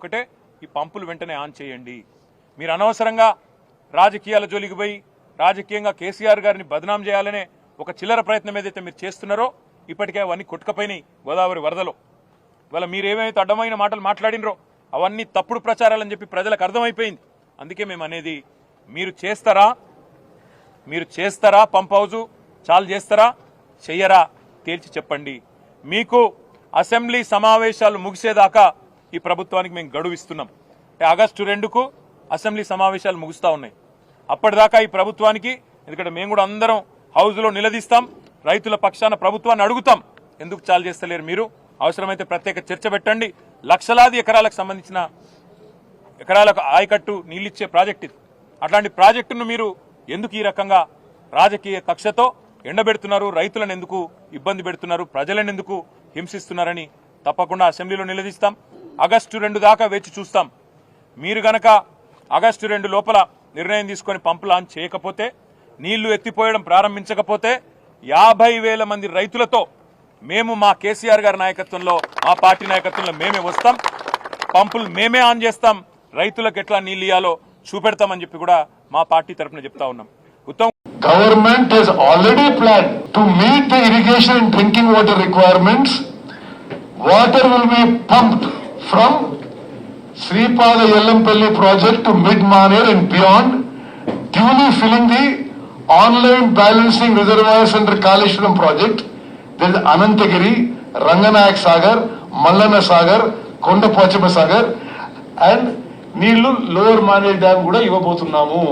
ఒకటే ఈ పంపులు వెంటనే ఆన్ చేయండి. మీరు అనవసరంగా రాజకీయాల జోలికి పోయి రాజకీయంగా కేసీఆర్ గారిని బదనాం చేయాలనే ఒక చిల్లర ప్రయత్నం ఏదైతే మీరు చేస్తున్నారో ఇప్పటికే అవన్నీ కొట్టుకపోయినాయి గోదావరి వరదలో. ఇవాళ మీరు ఏమైతే అడ్డమైన మాటలు మాట్లాడినరో అవన్నీ తప్పుడు ప్రచారాలని చెప్పి ప్రజలకు అర్థమైపోయింది. అందుకే మేము అనేది మీరు చేస్తారా? మీరు చేస్తారా పంప్ హౌజు? చాలు చేస్తారా? చెయ్యరా? తేల్చి చెప్పండి. మీకు అసెంబ్లీ సమావేశాలు ముగిసేదాకా ఈ ప్రభుత్వానికి మేము గడువు ఇస్తున్నాం. ఆగస్టు రెండుకు అసెంబ్లీ సమావేశాలు ముగుస్తూ ఉన్నాయి. అప్పటిదాకా ఈ ప్రభుత్వానికి ఎందుకంటే మేము కూడా అందరం హౌజ్లో నిలదీస్తాం రైతుల పక్షాన ప్రభుత్వాన్ని అడుగుతాం. ఎందుకు చాలు చేస్తలేరు మీరు? అవసరమైతే ప్రత్యేక చర్చ పెట్టండి. లక్షలాది ఎకరాలకు సంబంధించిన ఎకరాలకు ఆయకట్టు నీళ్ళిచ్చే ప్రాజెక్ట్ ఇది. అట్లాంటి ప్రాజెక్టును మీరు ఎందుకు ఈ రకంగా రాజకీయ కక్షతో ఎండబెడుతున్నారు? రైతులను ఎందుకు ఇబ్బంది పెడుతున్నారు? ప్రజలను ఎందుకు హింసిస్తున్నారని తప్పకుండా అసెంబ్లీలో నిలదీస్తాం. ఆగస్టు రెండు దాకా వేచి చూస్తాం. మీరు గనక ఆగస్టు రెండు లోపల నిర్ణయం తీసుకొని పంపు లాంచ్ చేయకపోతే నీళ్ళు ఎత్తిపోయడం ప్రారంభించకపోతే యాభై వేల మంది రైతులతో మేము మా కేసీఆర్ గారి నాయకత్వంలో మా పార్టీ నాయకత్వంలో మేమే వస్తాం. పంపులు మేమే ఆన్ చేస్తాం. రైతులకు ఎట్లా నీళ్ళు ఇవ్వాలో చూపెడతామని చెప్పి కూడా మా పార్టీ తరఫున చెప్తా ఉన్నాం. Uttam government has already plan to meet the irrigation drinking water water water Water will from Sripada Yellampalli project mid Maner and beyond duly filling the online balancing reservoirs and Kaleshwaram project till Ananthagiri Ranganayak Sagar Mallanna Sagar Konda Pochamma Sagar and నీళ్ళు lower Maner dam కూడా ఇవ్వబోతున్నాము